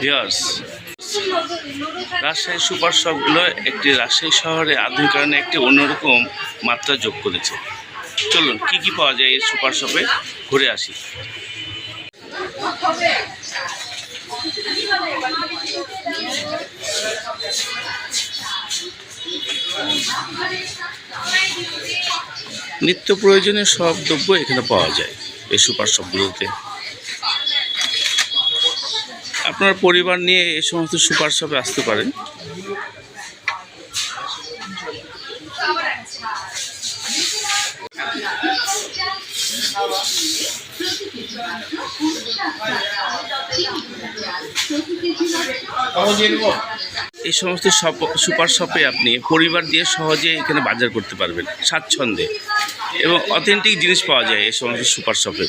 Viewers Rajshahi super শপগুলো একটি রাজশাহী শহরে আধুনিকায়নে একটি অন্যরকম মাত্রা যোগ করেছে। চলুন, কি কি পাওয়া যায় এই সুপার শপে? ঘুরে আসি। নিত্য প্রয়োজনীয় সব দ্রব্য এখানে পাওয়া যায় এই সুপার শপগুলোতে। আপনার পরিবার নিয়ে এই সমস্ত সুপার শপে আসতে পারেন এই সমস্ত সুপার শপে আপনি পরিবার দিয়ে সহজে এখানে বাজার করতে পারবেন, স্বাচ্ছন্দ্যে। এবং অথেন্টিক জিনিস পাওয়া যায় এই সমস্ত সুপার শপে।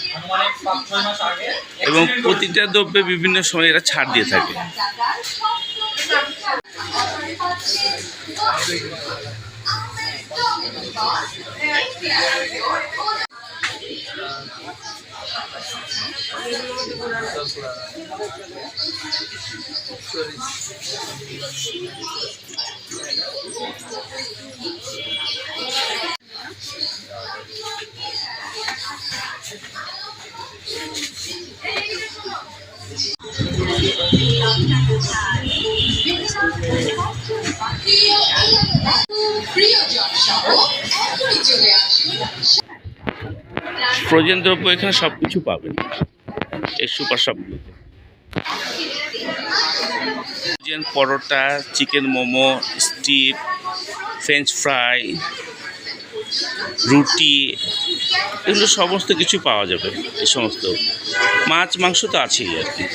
এবং প্রতিটা দ্রব্যে বিভিন্ন সময় এরা ছাড় দিয়ে থাকে। ফ্রোজেন দ্রব্য এখানে সব কিছু পাবেন। এই সুপার শপগুলোতে ফ্রোজেন পরোটা চিকেন মোমো স্টিপ ফ্রেঞ্চ ফ্রাই রুটি এগুলো সমস্ত কিছু পাওয়া যাবে, এই সমস্ত। মাছ, মাংস তো আছেই আর কি।